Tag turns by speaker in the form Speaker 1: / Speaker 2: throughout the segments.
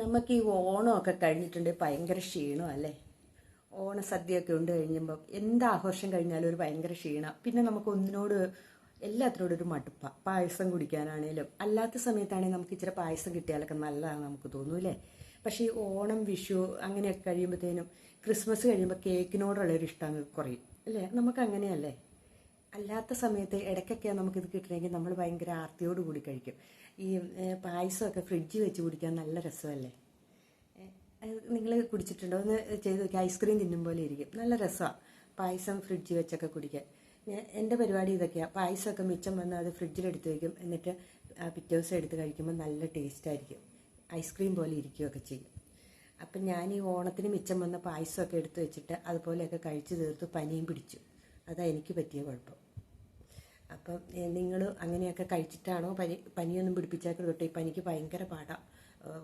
Speaker 1: നമുക്ക് ഈ ഓണമൊക്കെ കഴിഞ്ഞിട്ടുണ്ടെങ്കിൽ ഭയങ്കര ക്ഷീണം അല്ലേ? ഓണസദ്യയൊക്കെ ഉണ്ട് കഴിഞ്ഞപ്പോൾ എന്ത് ആഘോഷം കഴിഞ്ഞാലും ഒരു ഭയങ്കര ക്ഷീണം. പിന്നെ നമുക്ക് ഒന്നിനോട് എല്ലാത്തിനോടും ഒരു മടുപ്പ. പായസം കുടിക്കാനാണേലും അല്ലാത്ത സമയത്താണെങ്കിൽ നമുക്ക് ഇച്ചിരി പായസം കിട്ടിയാലൊക്കെ നല്ലതാണ് നമുക്ക് തോന്നൂലേ പക്ഷേ ഈ ഓണം വിഷു അങ്ങനെയൊക്കെ കഴിയുമ്പോഴത്തേനും ക്രിസ്മസ് കഴിയുമ്പോൾ കേക്കിനോടുള്ളൊരു ഇഷ്ടം കുറയും അല്ലേ? നമുക്ക് അങ്ങനെയല്ലേ? അല്ലാത്ത സമയത്ത് ഇടയ്ക്കൊക്കെ നമുക്കിത് കിട്ടണമെങ്കിൽ നമ്മൾ ഭയങ്കര ആർത്തിയോട് കൂടി കഴിക്കും. ഈ പായസമൊക്കെ ഫ്രിഡ്ജിൽ വെച്ച് കുടിക്കാൻ നല്ല രസമല്ലേ? നിങ്ങൾ കുടിച്ചിട്ടുണ്ടോ? ഒന്ന് ചെയ്ത് നോക്കി. ഐസ്ക്രീം തിന്നും പോലെ ഇരിക്കും. നല്ല രസമാണ് പായസം ഫ്രിഡ്ജിൽ വെച്ചൊക്കെ കുടിക്കാൻ. എന്റെ പരിപാടി ഇതൊക്കെയാണ് പായസമൊക്കെ മിച്ചം വന്നാൽ അത് ഫ്രിഡ്ജിലെടുത്ത് വയ്ക്കും എന്നിട്ട് പിറ്റേ ദിവസം എടുത്ത് കഴിക്കുമ്പോൾ നല്ല ടേസ്റ്റായിരിക്കും ഐസ്ക്രീം പോലെ ഇരിക്കുകയൊക്കെ ചെയ്യും. അപ്പം ഞാൻ ഈ ഓണത്തിന് മിച്ചം വന്ന പായസമൊക്കെ എടുത്ത് വെച്ചിട്ട് അതുപോലെയൊക്കെ കഴിച്ചു തീർത്ത് പനിയും പിടിച്ചു. അതാണ് എനിക്ക് പറ്റിയ കുഴപ്പം. അപ്പം നിങ്ങൾ അങ്ങനെയൊക്കെ കഴിച്ചിട്ടാണോ പനി പനിയൊന്നും പിടിപ്പിച്ചാൽ കേട്ടോ. ഈ പനിക്ക് ഭയങ്കര പാടാണ്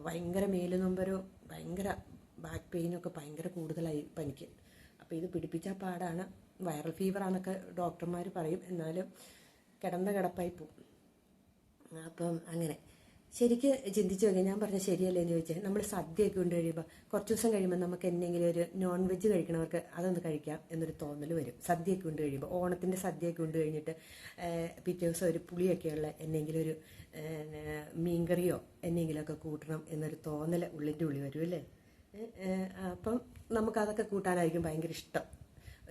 Speaker 1: ഭയങ്കര മേലുനൊമ്പരോ ഭയങ്കര ബാക്ക് പെയിനൊക്കെ ഭയങ്കര കൂടുതലായി പനിക്ക്. അപ്പോൾ ഇത് പിടിപ്പിച്ചാൽ പാടാണ്. വൈറൽ ഫീവറാണെന്നൊക്കെ ഡോക്ടർമാർ പറയും. എന്നാലും കിടന്ന കിടപ്പായി പോവും. അപ്പം അങ്ങനെ. ശരിക്ക് ചിന്തിച്ചു നോക്കിയാൽ ഞാൻ പറഞ്ഞ ശരിയല്ലേ എന്ന് ചോദിച്ചാൽ നമ്മൾ സദ്യയൊക്കെ കൊണ്ട് കഴിയുമ്പോൾ കുറച്ച് ദിവസം കഴിയുമ്പോൾ നമുക്ക് എന്തെങ്കിലും ഒരു നോൺ വെജ് കഴിക്കണവർക്ക് അതൊന്ന് കഴിക്കാം എന്നൊരു തോന്നൽ വരും. സദ്യയൊക്കെ കൊണ്ട് കഴിയുമ്പോൾ ഓണത്തിന്റെ സദ്യയൊക്കെ കൊണ്ട് കഴിഞ്ഞിട്ട് പിറ്റേ ദിവസം ഒരു പുളിയൊക്കെയുള്ള എന്തെങ്കിലും ഒരു മീൻകറിയോ എന്തെങ്കിലുമൊക്കെ കൂട്ടണം എന്നൊരു തോന്നൽ ഉള്ളിന്റെ ഉള്ളി വരും അല്ലേ? അപ്പം നമുക്കതൊക്കെ കൂട്ടാനായിരിക്കും ഭയങ്കര ഇഷ്ടം.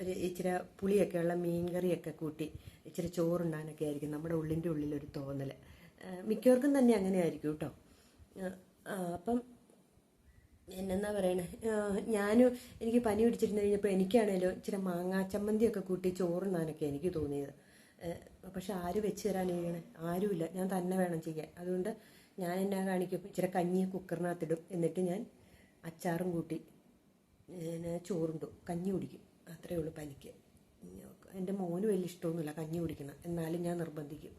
Speaker 1: ഒരു ഇച്ചിരി പുളിയൊക്കെയുള്ള മീൻകറിയൊക്കെ കൂട്ടി ഇച്ചിരി ചോറുണ്ടാനൊക്കെ ആയിരിക്കും നമ്മുടെ ഉള്ളിന്റെ ഉള്ളിലൊരു തോന്നൽ മിക്കവർക്കും തന്നെ അങ്ങനെ ആയിരിക്കും കേട്ടോ അപ്പം എന്നെന്നാ പറയണേ? ഞാനും എനിക്ക് പനി പിടിച്ചിരുന്ന് കഴിഞ്ഞപ്പോൾ എനിക്കാണേലും ഇച്ചിരി മാങ്ങാ ചമ്മന്തിയൊക്കെ കൂട്ടി ചോറുന്നാനൊക്കെ എനിക്ക് തോന്നിയത്. പക്ഷെ ആര് വെച്ച് തരാനിരിക്കണേ ആരുമില്ല. ഞാൻ തന്നെ വേണം ചെയ്യാൻ. അതുകൊണ്ട് ഞാൻ എന്നാ കാണിക്കും? ഇച്ചിരി കഞ്ഞി കുക്കറിനകത്തിടും. എന്നിട്ട് ഞാൻ അച്ചാറും കൂട്ടി ചോറുണ്ടു. കഞ്ഞി കുടിക്കും. അത്രയേ ഉള്ളൂ പനിക്ക്. എന്റെ മോന് വലിയ ഇഷ്ടമൊന്നുമില്ല കഞ്ഞി കുടിക്കണം. എന്നാലും ഞാൻ നിർബന്ധിക്കും.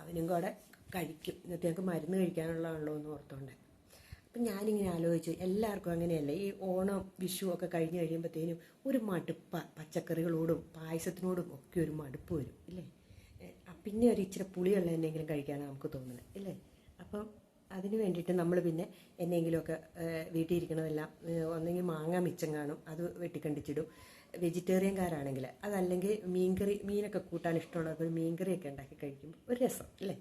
Speaker 1: അവനും കൂടെ കഴിക്കും. ഞങ്ങൾക്ക് മരുന്ന് കഴിക്കാനുള്ളതാണല്ലോ എന്ന് ഓർത്തോണ്ട്. അപ്പം ഞാനിങ്ങനെ ആലോചിച്ചു എല്ലാവർക്കും അങ്ങനെയല്ലേ? ഈ ഓണം വിഷു ഒക്കെ കഴിഞ്ഞ് കഴിയുമ്പോഴത്തേനും ഒരു മടുപ്പ പച്ചക്കറികളോടും പായസത്തിനോടും ഒക്കെ ഒരു മടുപ്പ് വരും ഇല്ലേ? പിന്നെ ഒരു ഇച്ചിരി പുളിയുള്ള എന്തെങ്കിലും കഴിക്കാനാണ് നമുക്ക് തോന്നുന്നത് ഇല്ലേ? അപ്പം അതിന് വേണ്ടിയിട്ട് നമ്മൾ പിന്നെ എന്തെങ്കിലുമൊക്കെ വീട്ടിൽ ഇരിക്കണതെല്ലാം ഒന്നെങ്കിൽ മാങ്ങ മിച്ചം കാണും അത് വെട്ടിക്കണ്ടിച്ചിടും. വെജിറ്റേറിയൻകാരാണെങ്കിൽ അതല്ലെങ്കിൽ മീൻകറി മീനൊക്കെ കൂട്ടാൻ ഇഷ്ടമുള്ളവർക്ക് ഒരു മീൻകറിയൊക്കെ ഉണ്ടാക്കി കഴിക്കുമ്പോൾ ഒരു രസം അല്ലേ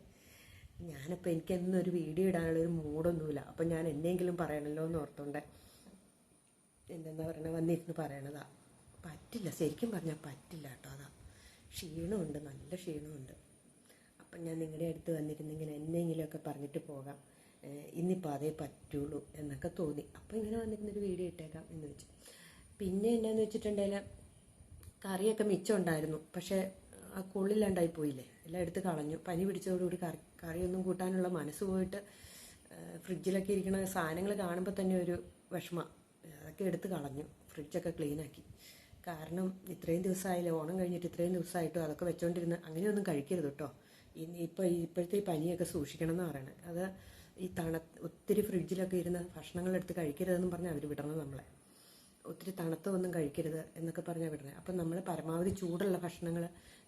Speaker 1: ഞാനപ്പോൾ എനിക്ക് എന്നും ഒരു വീഡിയോ ഇടാനുള്ള ഒരു മൂഡൊന്നുമില്ല അപ്പം ഞാൻ എന്തെങ്കിലും പറയണല്ലോ എന്ന് ഓർത്തോണ്ട്. എന്തെന്നാ പറയണത് വന്നിരുന്ന് പറയണതാ. പറ്റില്ല. ശരിക്കും പറഞ്ഞാൽ പറ്റില്ല കേട്ടോ അതാ. ക്ഷീണമുണ്ട്. നല്ല ക്ഷീണമുണ്ട്. അപ്പം ഞാൻ നിങ്ങളുടെ അടുത്ത് വന്നിരുന്നെങ്കിൽ എന്നെങ്കിലുമൊക്കെ പറഞ്ഞിട്ട് പോകാം. ഇന്നിപ്പോൾ അതേ പറ്റുള്ളൂ എന്നൊക്കെ തോന്നി. അപ്പോൾ ഇങ്ങനെ വന്നിരുന്നൊരു വീഡിയോ ഇട്ടേക്കാം എന്ന് വെച്ചു. പിന്നെ എന്നാന്ന് വെച്ചിട്ടുണ്ടെങ്കിൽ കറിയൊക്കെ മിച്ചം ഉണ്ടായിരുന്നു. പക്ഷേ ആ കൊള്ളില്ലാണ്ടായി പോയില്ലേ? എല്ലാം എടുത്ത് കളഞ്ഞു. പനി പിടിച്ചതോടുകൂടി കറി കറിയൊന്നും കൂട്ടാനുള്ള മനസ്സ് പോയിട്ട് ഫ്രിഡ്ജിലൊക്കെ ഇരിക്കുന്ന സാധനങ്ങൾ കാണുമ്പോൾ തന്നെ ഒരു വിഷമ. അതൊക്കെ എടുത്ത് കളഞ്ഞു. ഫ്രിഡ്ജൊക്കെ ക്ലീനാക്കി. കാരണം ഇത്രയും ദിവസമായില്ലേ ഓണം കഴിഞ്ഞിട്ട് ഇത്രയും ദിവസമായിട്ടും അതൊക്കെ വെച്ചോണ്ടിരുന്ന് അങ്ങനെയൊന്നും കഴിക്കരുത് കേട്ടോ. ഇനി ഇപ്പോൾ ഇപ്പോഴത്തെ ഈ പനിയൊക്കെ സൂക്ഷിക്കണം എന്ന് പറയണത് അത് ഈ തണ ഒത്തിരി ഫ്രിഡ്ജിലൊക്കെ ഇരുന്ന് ഭക്ഷണങ്ങളെടുത്ത് കഴിക്കരുതെന്നും പറഞ്ഞ് അവർ വിടണം നമ്മളെ. ഒത്തിരി തണുത്തതൊന്നും കഴിക്കരുത് എന്നൊക്കെ പറഞ്ഞാൽ വിടുന്നത് അപ്പം നമ്മൾ പരമാവധി ചൂടുള്ള ഭക്ഷണങ്ങൾ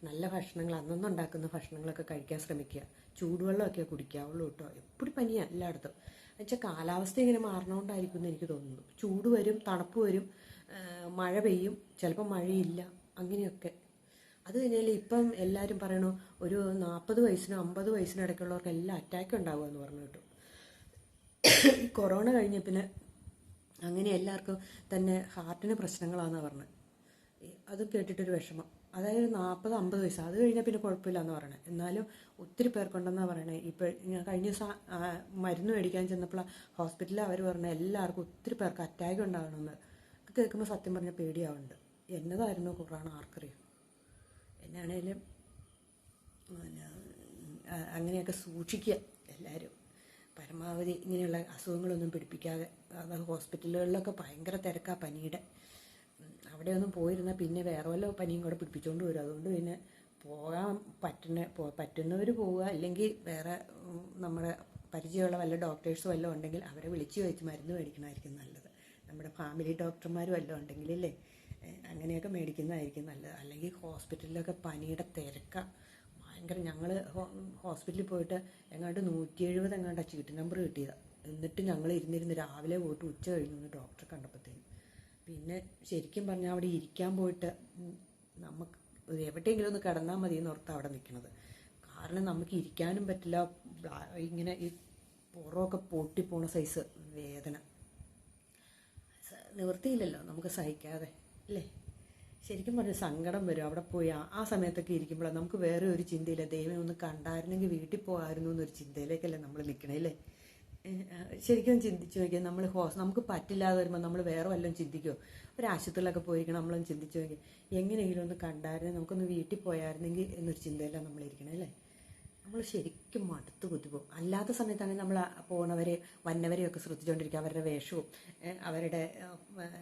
Speaker 1: നല്ല ഭക്ഷണങ്ങൾ അന്നന്നുണ്ടാക്കുന്ന ഭക്ഷണങ്ങളൊക്കെ കഴിക്കാൻ ശ്രമിക്കുക. ചൂടുവെള്ളമൊക്കെ കുടിക്കാവുള്ളൂ കേട്ടോ. എപ്പോഴും പനിയാണ് എല്ലായിടത്തും. എന്നുവെച്ചാൽ കാലാവസ്ഥ ഇങ്ങനെ മാറണോണ്ടായിരിക്കും എന്ന് എനിക്ക് തോന്നുന്നു. ചൂട് വരും തണുപ്പ് വരും മഴ പെയ്യും ചിലപ്പോൾ മഴയില്ല അങ്ങനെയൊക്കെ. അത് കഴിഞ്ഞാൽ ഇപ്പം എല്ലാവരും പറയണു ഒരു നാൽപ്പത് വയസ്സിനും അമ്പത് വയസ്സിനും ഇടയ്ക്കുള്ളവർക്ക് എല്ലാം അറ്റാക്ക് ഉണ്ടാവുക എന്ന് പറഞ്ഞു കേട്ടു. കൊറോണ കഴിഞ്ഞ പിന്നെ അങ്ങനെ എല്ലാവർക്കും തന്നെ ഹാർട്ടിന് പ്രശ്നങ്ങളാണെന്ന് പറഞ്ഞത് അത് കേട്ടിട്ടൊരു വിഷമം. അതായത് നാൽപ്പത് അമ്പത് വയസ്സ്. അത് കഴിഞ്ഞാൽ പിന്നെ കുഴപ്പമില്ല എന്ന് പറയണത് എന്നാലും ഒത്തിരി പേർക്കുണ്ടെന്നാണ് പറയണത് ഇപ്പോൾ ഞാൻ കഴിഞ്ഞ ദിവസം മരുന്ന് മേടിക്കാൻ ചെന്നപ്പോൾ ഹോസ്പിറ്റലിൽ അവർ പറഞ്ഞ എല്ലാവർക്കും ഒത്തിരി പേർക്ക് അറ്റാക്ക് ഉണ്ടാകണമെന്ന് കേൾക്കുമ്പോൾ സത്യം പറഞ്ഞാൽ പേടിയാവുന്നുണ്ട്. എന്നതായിരുന്നു കൊറോണ ആർക്കറിയാം? എന്നാണേലും അങ്ങനെയൊക്കെ സൂക്ഷിക്കുക എല്ലാവരും പരമാവധി ഇങ്ങനെയുള്ള അസുഖങ്ങളൊന്നും പിടിപ്പിക്കാതെ അത് ഹോസ്പിറ്റലുകളിലൊക്കെ ഭയങ്കര തിരക്കാ പനിയുടെ. അവിടെയൊന്നും പോയിരുന്നാൽ പിന്നെ വേറെ വല്ല പനിയും കൂടെ പിടിപ്പിച്ചുകൊണ്ട് വരും. അതുകൊണ്ട് പിന്നെ പോകാൻ പറ്റുന്ന പറ്റുന്നവർ പോവുക. അല്ലെങ്കിൽ വേറെ നമ്മുടെ പരിചയമുള്ള വല്ല ഡോക്ടേഴ്സ് വല്ലതും ഉണ്ടെങ്കിൽ അവരെ വിളിച്ചു ചോദിച്ച് മരുന്ന് മേടിക്കണമായിരിക്കും നല്ലത്. നമ്മുടെ ഫാമിലി ഡോക്ടർമാർ വല്ലതും ഉണ്ടെങ്കിൽ ഇല്ലേ അങ്ങനെയൊക്കെ മേടിക്കുന്നതായിരിക്കും നല്ലത്. അല്ലെങ്കിൽ ഹോസ്പിറ്റലിലൊക്കെ പനിയുടെ തിരക്കാ. ഭയങ്കര ഞങ്ങൾ ഹോസ്പിറ്റലിൽ പോയിട്ട് എങ്ങാണ്ട് നൂറ്റി എഴുപത് എങ്ങാണ്ട് ചീട്ട് നമ്പർ കിട്ടിയതാണ് എന്നിട്ട് ഞങ്ങൾ ഇരുന്നിരുന്ന് രാവിലെ പോയിട്ട് ഉച്ച കഴിഞ്ഞു ഡോക്ടറെ കണ്ടപ്പോഴത്തേനും പിന്നെ ശരിക്കും പറഞ്ഞാൽ അവിടെ ഇരിക്കാൻ പോയിട്ട് നമുക്ക് എവിടെയെങ്കിലും ഒന്ന് കിടന്നാൽ മതി എന്ന് ഓർത്ത് അവിടെ നിൽക്കണത് കാരണം നമുക്ക് ഇരിക്കാനും പറ്റില്ല ഇങ്ങനെ ഈ പുറമൊക്കെ പൊട്ടിപ്പോണ സൈസ് വേദന. നിവൃത്തിയില്ലല്ലോ നമുക്ക് സഹിക്കാതെ അല്ലേ? ശരിക്കും പറഞ്ഞ സങ്കടം വരും. അവിടെ പോയി ആ- സമയത്തൊക്കെ ഇരിക്കുമ്പോൾ നമുക്ക് വേറെ ഒരു ചിന്തയില്ല? ദൈവം ഒന്ന് കണ്ടായിരുന്നെങ്കിൽ വീട്ടിൽ പോകായിരുന്നു എന്നൊരു ചിന്തയിലേക്കല്ലേ നമ്മൾ നിൽക്കണേ അല്ലേ? ശരിക്കും ചിന്തിച്ചു നോക്കിയാൽ നമ്മൾ ഹോസ് നമുക്ക് പറ്റില്ലാതെ വരുമ്പോൾ നമ്മൾ വേറെ വല്ലതും ചിന്തിക്കുമോ ഒരു ആശുപത്രിയിലൊക്കെ പോയിരിക്കണം നമ്മളൊന്ന് ചിന്തിച്ചു നോക്കി എങ്ങനെയെങ്കിലും ഒന്ന് കണ്ടായിരുന്നെങ്കിൽ നമുക്കൊന്ന് വീട്ടിൽ പോയായിരുന്നെങ്കിൽ എന്നൊരു ചിന്തയിലാണ് നമ്മളിരിക്കണേ അല്ലേ? നമ്മൾ ശരിക്കും മടുത്തു കുത്തിപ്പോകും അല്ലാത്ത സമയത്താണെങ്കിൽ നമ്മൾ പോണവരെ വന്നവരെയൊക്കെ ശ്രദ്ധിച്ചുകൊണ്ടിരിക്കുക അവരുടെ വേഷവും അവരുടെ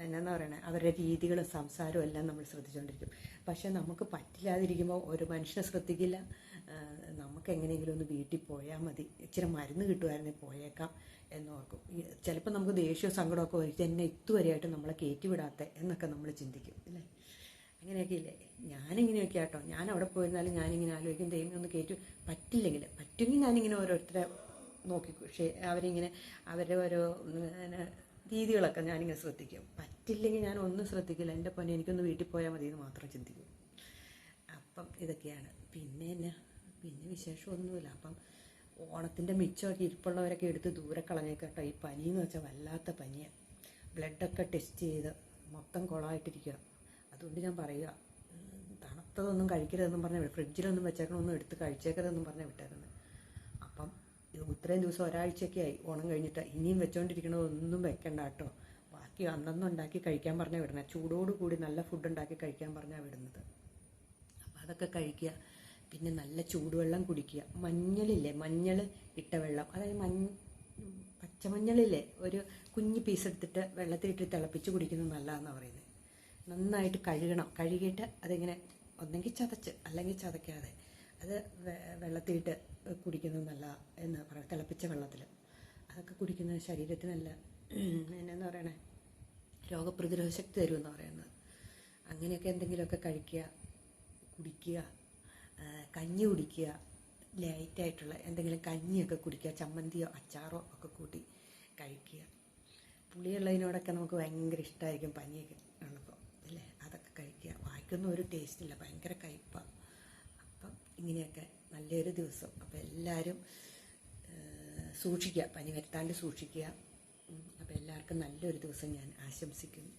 Speaker 1: എന്നാന്ന് എന്നാ പറയണേ അവരുടെ രീതികളും സംസാരവും എല്ലാം നമ്മൾ ശ്രദ്ധിച്ചുകൊണ്ടിരിക്കും പക്ഷേ നമുക്ക് പറ്റില്ലാതിരിക്കുമ്പോൾ ഒരു മനുഷ്യനെ ശ്രദ്ധിക്കില്ല. നമുക്ക് എങ്ങനെയെങ്കിലും ഒന്ന് വീട്ടിൽ പോയാൽ മതി. ഇച്ചിരി മരുന്ന് കിട്ടുമായിരുന്നെങ്കിൽ പോയേക്കാം എന്നോർക്കും ചിലപ്പോൾ നമുക്ക് ദേഷ്യവും സങ്കടമൊക്കെ വരും. എന്നെ ഇതുവരെയായിട്ട് നമ്മളെ കയറ്റിവിടാത്ത എന്നൊക്കെ നമ്മൾ ചിന്തിക്കും അല്ലേ അങ്ങനെയൊക്കെ ഇല്ലേ ഞാനിങ്ങനെയൊക്കെ ആട്ടോ ഞാൻ അവിടെ പോയിരുന്നാലും ഞാനിങ്ങനെ ആലോചിക്കും ദൈവം ഒന്ന് കയറ്റി പറ്റില്ലെങ്കിൽ പറ്റുമെങ്കിൽ ഞാനിങ്ങനെ ഓരോരുത്തരെ നോക്കി പക്ഷേ അവരിങ്ങനെ അവരുടെ ഓരോ രീതികളൊക്കെ ഞാനിങ്ങനെ ശ്രദ്ധിക്കും. പറ്റില്ലെങ്കിൽ ഞാൻ ഒന്നും ശ്രദ്ധിക്കില്ല. എന്റെ പൊന്നെ എനിക്കൊന്ന് വീട്ടിൽ പോയാൽ മതി എന്ന് മാത്രം ചിന്തിക്കും. അപ്പം ഇതൊക്കെയാണ്. പിന്നെ എന്നാ? പിന്നെ വിശേഷമൊന്നുമില്ല. അപ്പം ഓണത്തിന്റെ മിച്ചമൊക്കെ ഇരിപ്പുള്ളവരൊക്കെ എടുത്ത് ദൂരെ കളഞ്ഞേക്കട്ടോ ഈ പനി എന്ന് വെച്ചാൽ വല്ലാത്ത പനിയാണ് ബ്ലഡൊക്കെ ടെസ്റ്റ് ചെയ്ത് മൊത്തം കുളമായിട്ടിരിക്കുക അതുകൊണ്ട് ഞാൻ പറയുക തണുത്തതൊന്നും കഴിക്കരുതെന്നും പറഞ്ഞ ഫ്രിഡ്ജിലൊന്നും വെച്ചേക്കണമൊന്നും എടുത്ത് കഴിച്ചേക്കരുതെന്നും പറഞ്ഞ വിട്ടേക്കുന്നത്. അപ്പം ഇത് ഇത്രയും ദിവസം ഒരാഴ്ചയൊക്കെ ആയി ഓണം കഴിഞ്ഞിട്ട് ഇനിയും വെച്ചോണ്ടിരിക്കണതൊന്നും വെക്കണ്ട കേട്ടോ. ബാക്കി അന്നന്ന് ഉണ്ടാക്കി കഴിക്കാൻ പറഞ്ഞാൽ വിടണേ ചൂടോട് കൂടി നല്ല ഫുഡ് ഉണ്ടാക്കി കഴിക്കാൻ പറഞ്ഞാൽ വിടുന്നത്. അപ്പം അതൊക്കെ കഴിക്കുക. പിന്നെ നല്ല ചൂടുവെള്ളം കുടിക്കുക. മഞ്ഞളില്ലേ മഞ്ഞൾ ഇട്ട വെള്ളം. അതായത് മഞ്ഞ പച്ചമഞ്ഞളില്ലേ ഒരു കുഞ്ഞ് പീസ് എടുത്തിട്ട് വെള്ളത്തിലിട്ട് തിളപ്പിച്ച് കുടിക്കുന്നത് നല്ലതാണെന്നാണ് പറയുന്നത് നന്നായിട്ട് കഴുകണം. കഴുകിയിട്ട് അതിങ്ങനെ ഒന്നെങ്കിൽ ചതച്ച് അല്ലെങ്കിൽ ചതയ്ക്കാതെ. അത് വെള്ളത്തിലിട്ട് കുടിക്കുന്നത് നല്ല എന്ന് പറയുന്നത് തിളപ്പിച്ച വെള്ളത്തിൽ അതൊക്കെ കുടിക്കുന്നത് ശരീരത്തിന് നല്ല എന്നാന്ന് പറയണേ രോഗപ്രതിരോധ ശക്തി തരുമെന്ന് പറയുന്നത്. അങ്ങനെയൊക്കെ എന്തെങ്കിലുമൊക്കെ കഴിക്കുക കുടിക്കുക കഞ്ഞി കുടിക്കുക ലൈറ്റായിട്ടുള്ള എന്തെങ്കിലും കഞ്ഞിയൊക്കെ കുടിക്കുക ചമ്മന്തിയോ അച്ചാറോ ഒക്കെ കൂട്ടി കഴിക്കുക. പുളിയുള്ളതിനോടൊക്കെ നമുക്ക് ഭയങ്കര ഇഷ്ടമായിരിക്കും പനിയൊക്കെ ഉള്ളപ്പോൾ കഴിക്കുക വായിക്കൊന്നും ഒരു ടേസ്റ്റ് ഇല്ല ഭയങ്കര കയ്പാണ് അപ്പം ഇങ്ങനെയൊക്കെ നല്ലൊരു ദിവസം. അപ്പോൾ എല്ലാവരും സൂക്ഷിക്കുക. പനി വരുത്താണ്ട് സൂക്ഷിക്കുക. അപ്പം എല്ലാവർക്കും നല്ലൊരു ദിവസം ഞാൻ ആശംസിക്കുന്നു.